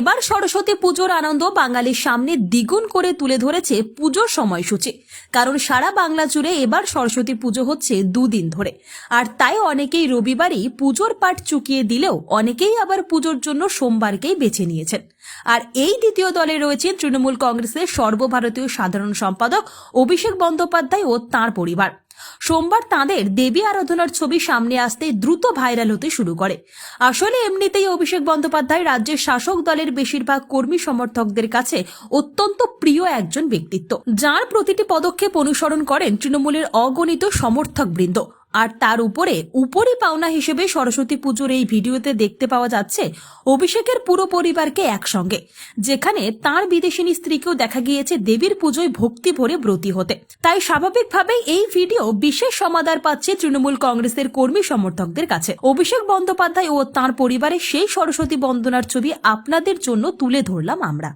এবার সরস্বতী পুজোর আনন্দ বাঙালির সামনে দ্বিগুণ করে তুলে ধরেছে পুজোর সময়সূচি। কারণ সারা বাংলা জুড়ে এবার সরস্বতী পুজো হচ্ছে দুদিন ধরে। আর তাই অনেকেই রবিবারই পুজোর পাঠ চুকিয়ে দিলেও অনেকেই আবার পুজোর জন্য সোমবারকেই বেছে নিয়েছেন। আর এই দ্বিতীয় দলে রয়েছেন তৃণমূল কংগ্রেসের সর্বভারতীয় সাধারণ সম্পাদক অভিষেক বন্দ্যোপাধ্যায় ও তাঁর পরিবার। সোমবার তাঁদের দেবী আরাধনার ছবি সামনে আসতে দ্রুত ভাইরাল হতে শুরু করে। আসলে এমনিতেই অভিষেক বন্দ্যোপাধ্যায় রাজ্যের শাসক দলের বেশিরভাগ কর্মী সমর্থকদের কাছে অত্যন্ত প্রিয় একজন ব্যক্তিত্ব। যার প্রতিটি পদক্ষেপ অনুসরণ করেন তৃণমূলের অগণিত সমর্থক বৃন্দ আর তার উপরে উপরি পাওনা হিসেবে সরস্বতী পুজোর এই ভিডিওতে দেখতে পাওয়া যাচ্ছে অভিষেকের পুরো পরিবারকে একসঙ্গে, যেখানে তার বিদেশিনী স্ত্রীকেও দেখা গিয়েছে দেবীর পুজোয় ভক্তি ভরে ব্রতী হতে। তাই স্বাভাবিকভাবেই এই ভিডিও বিশেষ সমাদার পাচ্ছে তৃণমূল কংগ্রেসের কর্মী সমর্থকদের কাছে। অভিষেক বন্দ্যোপাধ্যায় ও তার পরিবারের সেই সরস্বতী বন্দনার ছবি আপনাদের জন্য তুলে ধরলাম আমরা।